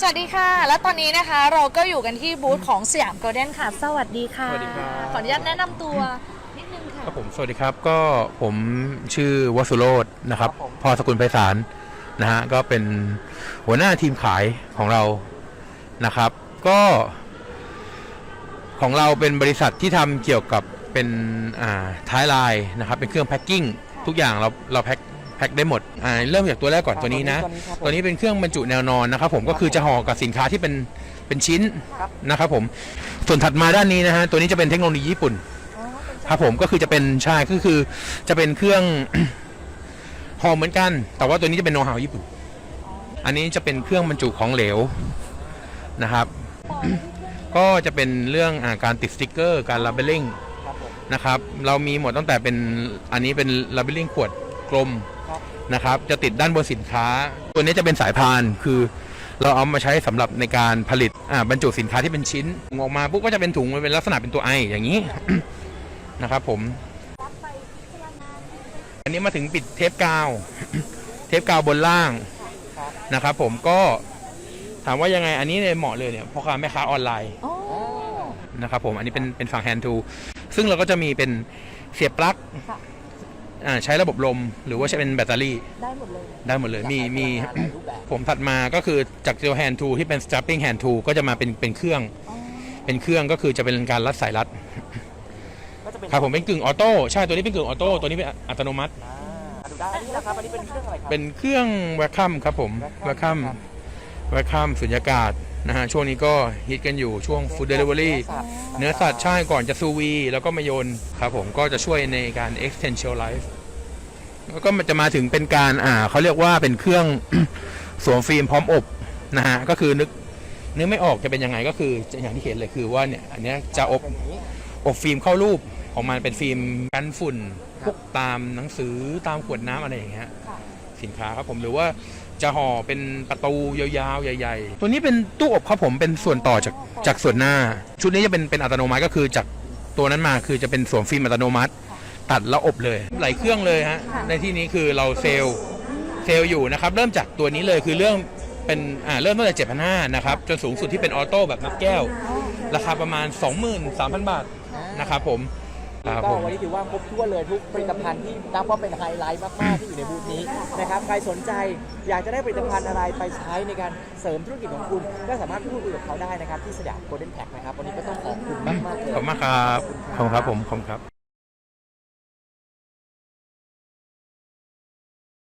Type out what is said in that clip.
สวัสดีค่ะ และตอนนี้นะคะเราก็อยู่กันที่บูธของสยามโกลเด้นค่ะ สวัสดีค่ะ สวัสดีครับ ขออนุญาตแนะนำตัวนิดนึงค่ะ ครับผมสวัสดีครับก็ผมชื่อวสุโรจน์นะครับพอสกุลไพศาลนะฮะก็เป็นหัวหน้าทีมขายของเรานะครับ ก็ของเราเป็นบริษัทที่ทำเกี่ยวกับเป็นอ่าท้ายไลน์นะครับ เป็นเครื่องแพ็คกิ้งทุกอย่างเราเราแพ็คแพ็คได้หมดอ่าเริ่มจากตัวแรกก่อนตัวนี้นะ ตัวนี้เป็นเครื่องบรรจุแนวนอนนะครับผมก็คือจะห่อกับสินค้าที่เป็นเป็นชิ้นนะครับผมส่วนถัดมาด้านนี้นะฮะตัวนี้จะเป็นเทคโนโลยีญี่ปุ่นครับผมก็คือจะเป็นใช่ก็คือจะเป็นเครื่องห่อเหมือนกัน แต่ว่าตัวนี้จะเป็นโน้ตฮาวญี่ปุ่น อันนี้จะเป็นเครื่องบรรจุของเหลวนะครับ ก็จะเป็นเรื่องอาการติดสติกเกอร์การลับเบลลิงนะครับ เรามีหมดตั้งแต่เป็นอันนี้เป็นลับเบลลิงขวดกลม นะครับ จะติดด้านบนสินค้า ตัวนี้จะเป็นสายพานคือ เราเอามาใช้สำหรับในการผลิตอ่าบรรจุสินค้าที่เป็นชิ้นออกมาปุ๊บก็จะเป็นถุงมันเป็นลักษณะเป็นตัวไออย่างนี้นะครับผมอันนี้มาถึงปิดเทปกาว เทปกาวบนล่างนะครับผมก็ถามว่ายังไงอันนี้เนี่ยเหมาะเลยเนี่ยพ่อค้าแม่ค้าออนไลน์อ๋อนะครับผมอันนี้เป็นเป็นฝั่งแฮนด์ทูซึ่งเราก็จะมีเป็นเสียบปลั๊กค่ะ อ่าใช้ระบบลมหรือว่าใช้เป็นแบตเตอรี่ ได้หมดเลย ได้หมดเลยมีมีผมถัดมาก็คือจากตัวแฮนด์ทูที่เป็น strapping hand tool ก็จะมาเป็นเป็นเครื่อง อ๋อเป็นเครื่องก็คือจะเป็นการรัดสายรัดก็จะเป็นครับผมเป็นกึ่งออโต้ใช่ตัวนี้เป็นกึ่งออโต้ตัวนี้เป็นอัตโนมัติ อ่าดูได้อันนี้นะครับอันนี้เป็นเครื่องอะไรครับ เป็นเครื่องแวคคัมครับผมแวคคัม แวคคัมสุญญากาศ นะฮะช่วงนี้ก็ฮิตกันอยู่ช่วงฟู้ดเดลิเวอรี่เนื้อสัตว์ใช่ก่อนจะซูวี แล้วก็มาโยนครับผมก็จะช่วยในการ extension life แล้วก็มันจะมาถึงเป็นการอ่าเขาเรียกว่าเป็นเครื่อง สวมฟิล์มพร้อมอบนะฮะก็คือนึกนึกไม่ออกจะเป็นยังไงก็คือจะอย่างที่เห็นเลยคือว่าเนี่ยอันเนี้ยจะอบอบฟิล์มเข้ารูปของมันเป็นฟิล์มกันฝุ่นพวกตามหนังสือตามขวดน้ำอะไรอย่างเงี้ยค่ะ สินค้าครับผมหรือว่าจะห่อเป็นประตูยาวๆ ใหญ่ ๆ ตัวนี้เป็นตู้อบครับผมเป็นส่วนต่อจากจากส่วนหน้า ชุดนี้จะเป็นเป็นอัตโนมัติก็คือจากตัวนั้นมาคือจะเป็นสวมฟิล์มอัตโนมัติ ตัดแล้วอบเลยหลายเครื่องเลยฮะในที่นี้คือเราเซลล์เซลล์อยู่นะครับ เริ่มจากตัวนี้เลยคือเรื่องเป็นอ่าเริ่มตั้งแต่7,500นะครับจนสูงสุดที่เป็นออโต้แบบนับแก้ว ราคาประมาณ 23,000 บาทนะครับผม ครับก็ผม วันนี้ถือว่าครบถ้วนเลยทุกผลิตภัณฑ์ที่นับว่าเป็นไฮไลท์มาก ๆ ที่อยู่ในบูธนี้นะครับใครสนใจอยากจะได้ผลิตภัณฑ์อะไรไปใช้ในการเสริมธุรกิจของคุณ ก็สามารถพูดคุยกับเขาได้นะครับที่สยามโกลเด้นแพ็คนะครับวันนี้ก็ต้องขอบคุณมากๆเลย ขอบคุณมากครับ ขอบคุณครับผม ขอบคุณครับ